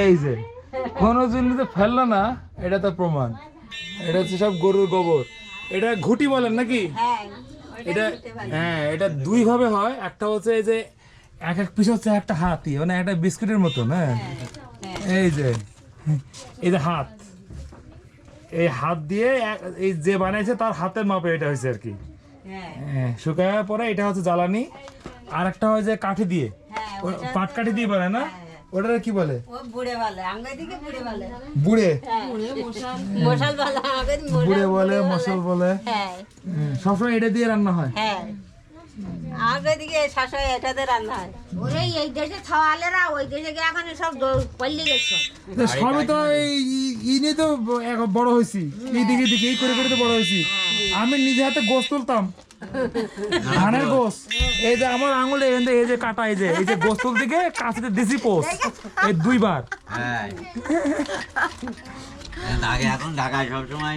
এই যে কোনো জিনিস ফেলল না এটা তো প্রমাণ। এটা হচ্ছে সব গরুর গোবর। এটা ঘুটি বলেন নাকি? হ্যাঁ এটা হ্যাঁ এটা দুই ভাবে হয়। একটা হচ্ছে এই যে এক এক পিস হচ্ছে একটা হাতি মানে একটা বিস্কুটের মতন হ্যাঁ? এই যে এই যে হাত। এই হাত দিয়ে এই যে বানাইছে তার হাতের মাপে এটা হয়েছে আর কি। হ্যাঁ। হ্যাঁ শুকানোর পরে এটা হচ্ছে জ্বালানি। আর একটা হয় যে কাঠি দিয়ে। হ্যাঁ পাট কাঠি দিয়ে বানায় না? ওটা কি বলে? বুড়ে বলে আঙ্গাই বুড়ে বলে। মশাল। বলে আঙ্গাই বুড়ে বলে মশল বলে। হ্যাঁ। সবসময় এটা দিয়ে রান্না হয়? হ্যাঁ। আগে দিকে শাশুড়ি এটাতে রান্না হয়। ওরে এই দেশে খাওয়ালেরা ওই দেশে গিয়ে এখন সব গেছে। সবই তো এই ই- ই তো বড় হয়েছি। এই দিকে দিকে এই করে করে তো বড় হয়েছি। আমি নিজে হাতে গোস তুলতাম। ধানের গোস। এই যে আমার আঙুলে এই যে- কাটা, এই যে এই যে গোস তুলতে গিয়ে কাছে দিছি পোস। এই দুইবার। হ্যাঁ আগে এখন ঢাকায় সবসময়